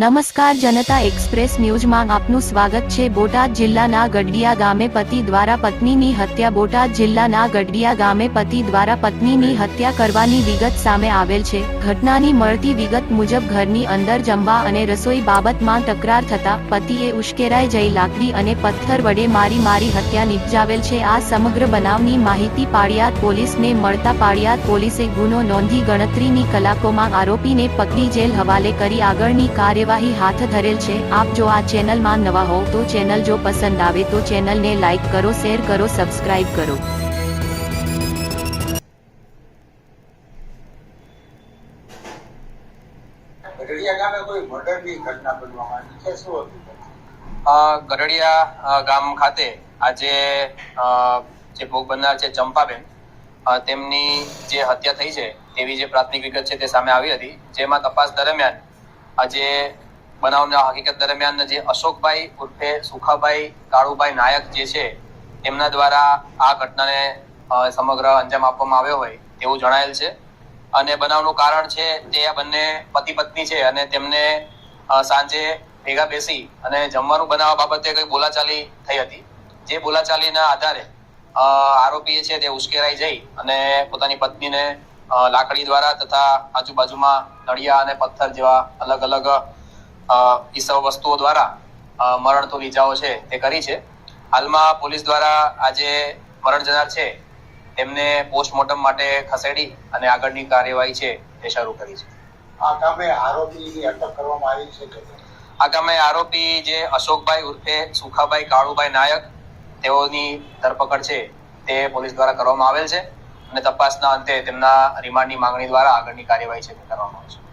નમસ્કાર, જનતા એક્સપ્રેસ ન્યૂઝમાં આપનું સ્વાગત છે. બોટાદ જિલ્લાના ગઢડિયા ગામે પતિ દ્વારા પત્નીની હત્યા. બોટાદ જિલ્લાના ગઢડિયા ગામે પતિ દ્વારા પત્નીની હત્યા કરવાની વિગત સામે આવેલ છે. ઘટનાની મળતી વિગત મુજબ ઘરની અંદર જમવા અને રસોઈ બાબતમાં તકરાર થતા પતિએ ઉશ્કેરાઈ જઈ લાકડી અને પથ્થર વડે મારી મારી હત્યા નિપજાવેલ છે. આ સમગ્ર બનાવની માહિતી પાળિયાદ પોલીસને મળતા પાળિયાદ પોલીસે ગુનો નોંધી ગણતરીની કલાકોમાં આરોપીને પકડી જેલ હવાલે કરી આગળની કાર્યવાહી હાથ ધરેલ છે. આપ જો આ ચેનલમાં નવા હોવ તો ચેનલ જો પસંદ આવે તો ચેનલને લાઈક કરો શેર કરો સબસ્ક્રાઇબ કરો. ગઢડિયા ગામે કોઈ મર્ડરની ઘટના બનવા માંડી છે? શું હતું? અ, ગરડિયા ગામ ખાતે આજે જે ભોગ બનનાર છે ચંપાબેન તેમની જે હત્યા થઈ છે તેવી જે પ્રાથમિક વિગત છે તે સામે આવી હતી. જેમાં તપાસ દરમિયાન આજે બનાવના હકીકત દરમિયાન જે અશોકભાઈ ઉર્ફે સુખાભાઈ કાળુભાઈ નાયક જે છે તેમના દ્વારા આ ઘટનાને સમગ્ર અંજામ આપવામાં આવ્યો હોય તેવું જણાયેલ છે. અને બનાવનું કારણ છે તે આ બંને પતિ પત્ની છે અને તેમને સાંજે ભેગા બેસી અને જમવાનું બનાવવા બાબતે કઈ બોલાચાલી થઈ હતી. જે બોલાચાલીના આધારે આરોપી છે તે ઉશ્કેરાઈ જઈ અને પોતાની પત્નીને લાકડી દ્વારા તથા આજુબાજુમાં નળિયા અને પથ્થર જેવા અલગ અલગ અ, ઈસમ વસ્તુઓ દ્વારા મરણ તો ઈજાઓ છે તે કરી છે. હાલમાં પોલીસ દ્વારા આજે મરણ જનાર છે તેમને પોસ્ટમોર્ટમ માટે ખસેડી અને આગળની કાર્યવાહી છે તે શરૂ કરી છે. આ કામે આરોપીની અટક કરવામાં આવી છે આ ગામે આરોપી જે અશોકભાઈ ઉર્ફે સુખાભાઈ કાળુભાઈ નાયક તેઓની ધરપકડ છે તે પોલીસ દ્વારા કરવામાં આવેલ છે અને તપાસના અંતે તેમના રિમાન્ડની માંગણી દ્વારા આગળની કાર્યવાહી છે તે કરવામાં આવશે